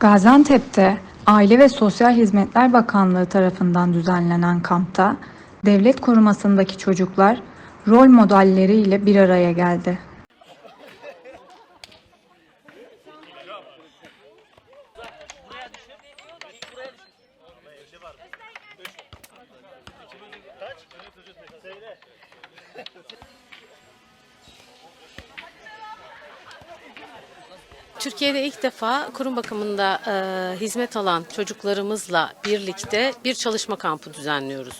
Gaziantep'te Aile ve Sosyal Hizmetler Bakanlığı tarafından düzenlenen kampta devlet korumasındaki çocuklar rol modelleriyle bir araya geldi. Türkiye'de ilk defa kurum bakımında e, hizmet alan çocuklarımızla birlikte bir çalışma kampı düzenliyoruz.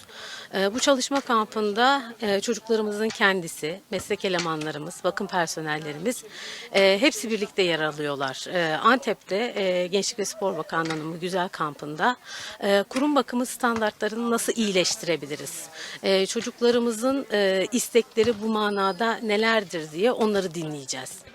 E, bu çalışma kampında e, çocuklarımızın kendisi, meslek elemanlarımız, bakım personellerimiz e, hepsi birlikte yer alıyorlar. E, Antep'te e, Gençlik ve Spor Bakanlığı'nın bu güzel kampında e, kurum bakımı standartlarını nasıl iyileştirebiliriz? E, çocuklarımızın e, istekleri bu manada nelerdir diye onları dinleyeceğiz.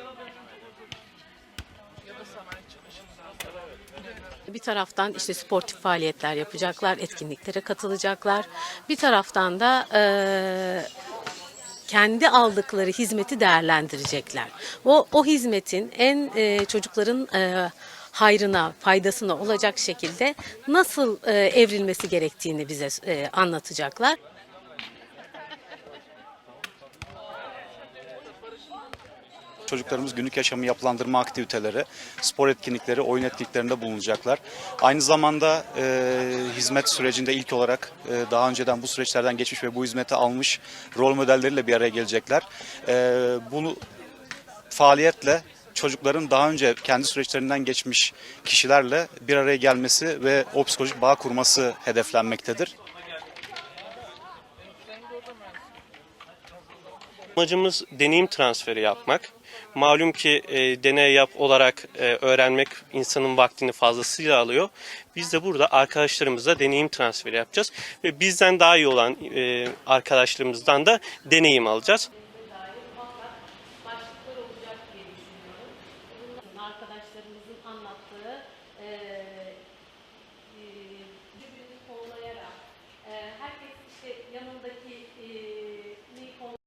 Bir taraftan işte sportif faaliyetler yapacaklar, etkinliklere katılacaklar. Bir taraftan da eee, kendi aldıkları hizmeti değerlendirecekler. O, o hizmetin en eee, çocukların eee, hayrına, faydasına olacak şekilde nasıl eee, evrilmesi gerektiğini bize eee, anlatacaklar. Çocuklarımız günlük yaşamı yapılandırma aktiviteleri, spor etkinlikleri, oyun etkinliklerinde bulunacaklar. Aynı zamanda e, hizmet sürecinde ilk olarak e, daha önceden bu süreçlerden geçmiş ve bu hizmeti almış rol modelleriyle bir araya gelecekler. E, bunu faaliyetle çocukların daha önce kendi süreçlerinden geçmiş kişilerle bir araya gelmesi ve o psikolojik bağ kurması hedeflenmektedir. Amacımız deneyim transferi yapmak. Malum ki e, deney yap olarak e, öğrenmek insanın vaktini fazlasıyla alıyor. Biz de burada arkadaşlarımızla deneyim transferi yapacağız ve bizden daha iyi olan e, arkadaşlarımızdan da deneyim alacağız. Arkadaşlarımızın anlattığı